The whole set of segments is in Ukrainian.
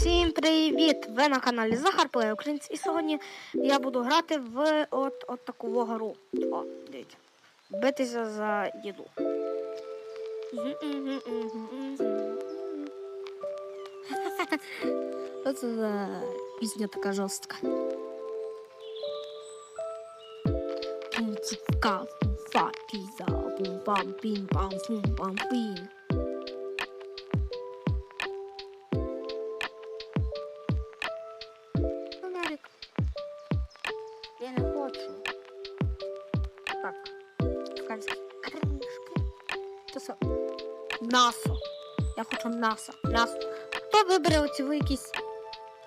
Всім привіт! Ви на каналі Захар Плей Українець. І сьогодні я буду грати в от, от таку гру. О, дивіться. Битися за їду. Це за пісня така жорстка? Пум-цика, фа, піза, пум-пам, Насо. Я хочу насо. Насо. Хто вибере оці ви якісь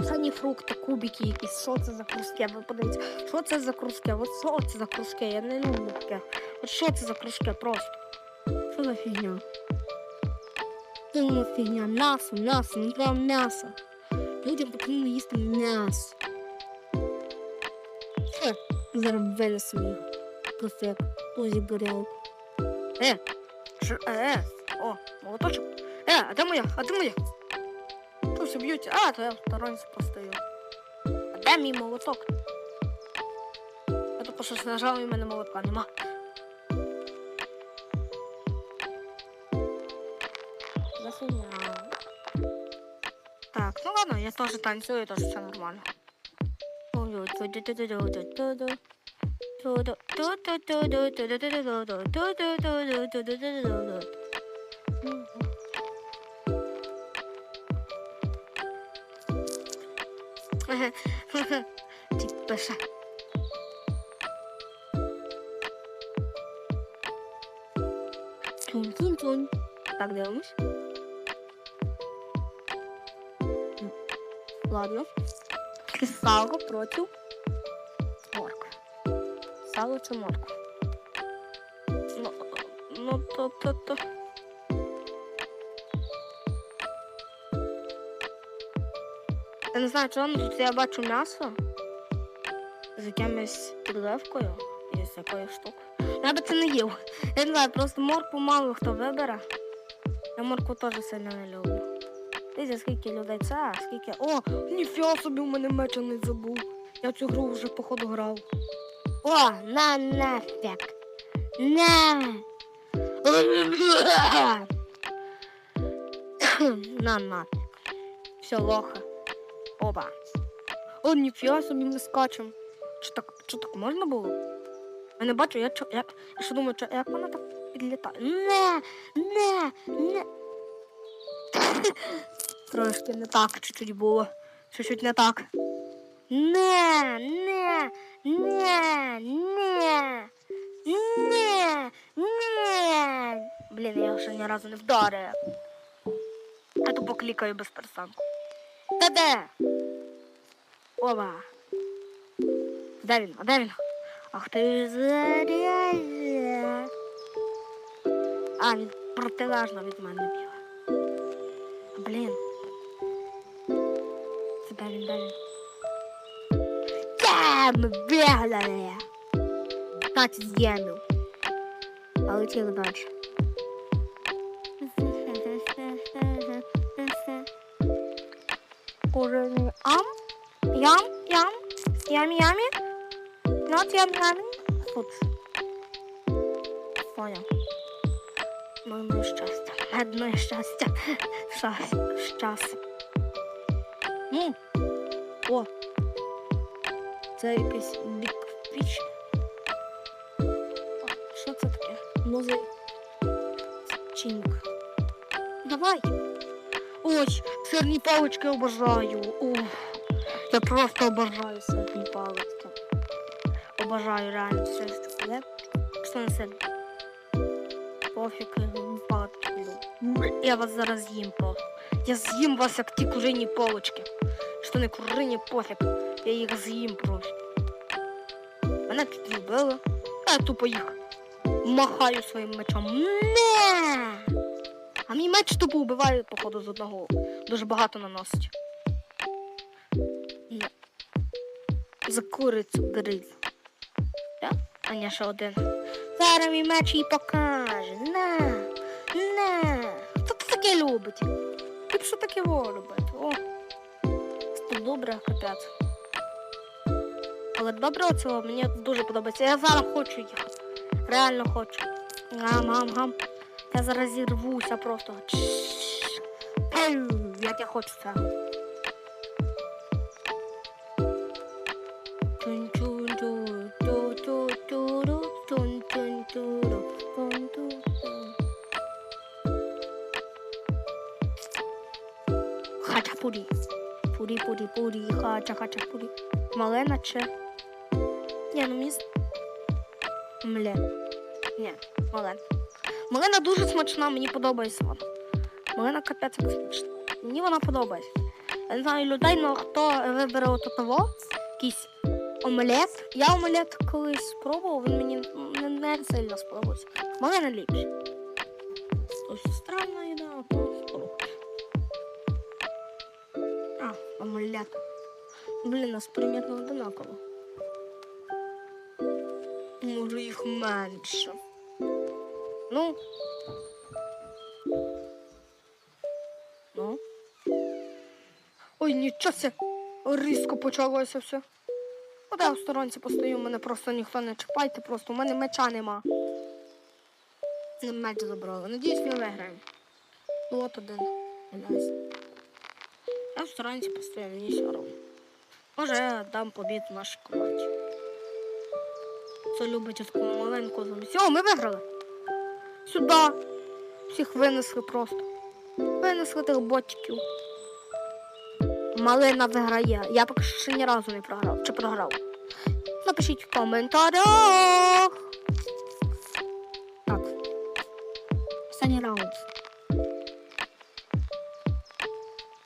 сані фрукти, кубики якісь? Що це за кружки? Ви подивіться. Що це за кружки? От що це за кружки? Я не люблю таке. От що це за кружки просто? Що за фігня? Це фігня. Насо, насо, не треба м'ясо. Людям потрібно їсти м'ясо. Е, Зараз винесу їх. Просто як горілку. Е, що, е, е, о, молоточок. Е, а де моя? А де моя? Що все б'ються? А, то я в сторонці постою. А де мій молоток? Я тупо щось нажав і в мене молотка нема. Так, ну ладно, я тоже танцую, тоже все нормально. Тік пише. Тун-тун-тун. Так, дивимось. Ладно. Сало проти моркви. Сало чи морква? Ну, ну то, то, то. Я не знаю, чого, тут я бачу м'ясо з якимось підливкою і з якоюсь штукою. Я би це не їв. Я не знаю, просто моркву мало хто вибере. Я моркву теж сильно не люблю. Дивіться, скільки людей це, а скільки. О, ніфіга собі у мене меча не забув. Я цю гру вже походу грав. О, на нафіг. На. на нафіг. Все, лоха. Оба. О, ніфіга собі ми скачемо. Чи так, чи так можна було? Я не бачу, я, чо- я, я що думаю, чо- як вона так підлітає. Не, не, не. Трошки не так чуть-чуть було. Чуть-чуть не так. Не, не, не, не, не, не. Блін, я ще ні разу не вдарив. Я тупо клікаю без перестанку. Та де? Оба. Де він? Ах ти ж. А, він протилежно від мене бігає. Блін. Це де він? Adam wjada ja. Kac zjadł. A uciekł patrz. Kurde, am? Jam, jam, jam, jam, not jam, jam, chodź. Fajnie. Mamy szczęście, jedno szczęście, szczęście. Mm. O. О. Це якийсь бікфіч. Що це таке? Музи. Чінк. Давай. Ой, сирні палички обожаю. Ух. Я просто обожаю сирні палички. Обожаю реально все таке. Що не сир? Пофіг, палички. Я вас зараз з'їм по. Я з'їм вас, як ті курині полочки. Що не курині, пофіг. Я їх з'їм просто. Мене тут любили. Я тупо їх махаю своїм мечом. Не! А мій меч тупо вбиває, походу, з одного. Дуже багато наносить. Не. За курицю гриз. Так? А ні, ще один. Зараз мій меч їй покаже. На! На! Хто це таке любить? Ти б що таке робити? О, добре, капець. Але добре оцього мені дуже подобається. Я зараз хочу їхати. Реально хочу. Гам, гам, гам. Я зараз зірвуся просто. Як я хочу це. Хачапурі. Пурі, пурі, пурі, хача, Ні, ну мені... Мле. Ні, малена. Малина дуже смачна, мені подобається вона. Малина капець як смачна. Мені вона подобається. Я не знаю людей, але хто вибере от того, якийсь омлет. Я омлет колись спробував, він мені не, не сильно сподобався. Малина ліпше. Ось странна їда, спробуй. А, омлет. Блін, нас примірно одинаково. Може їх менше. Ну. Ну. Ой, нічого. Різко почалося все. От я в сторонці постою, мене просто ніхто не чіпайте, просто у мене меча нема. Не меч забрали. Надіюсь, ми виграємо. Ну от один. Я в сторонці постою, мені все одно. Може, я дам побід нашій команді. Це любить таку маленьку замість. О, ми виграли. Сюди. Всіх винесли просто. Винесли тих ботиків. Малина виграє. Я поки що ще ні разу не програв. Чи програв? Напишіть в коментарях. Так. Останній раунд.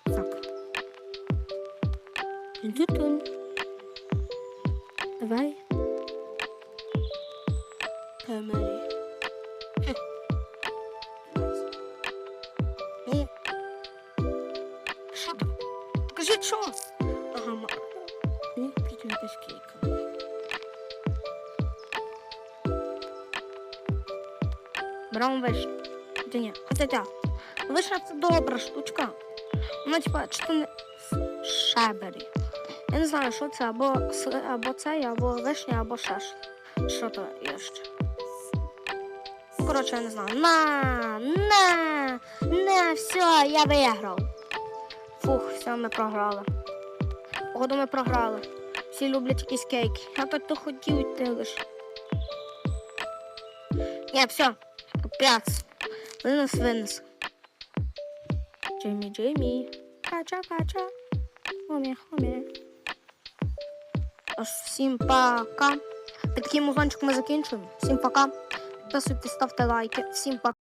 Так. Давай. Що? Ага. Ні, потім якась кейка. Браун вишня. Хоча ні, хоча ця. Вишня це добра штучка. Вона типа, то не шебері. Я не знаю, що це, або, або цей, або вишня, або ще. Що то є ще. Коротше, я не знаю. На, на, на, все, я виграв. Фух, все, ми програли. Походу ми програли. Всі люблять якісь кейки. Я так то хотів йти лише. Ні, все, капець. Винес, винес. Джеймі, Джеймі. Кача, кача. Хомі, хомі. Ось всім пока. Таким музончик ми закінчуємо. Всім пока. Підписуйтесь, ставте лайки. Всім пока.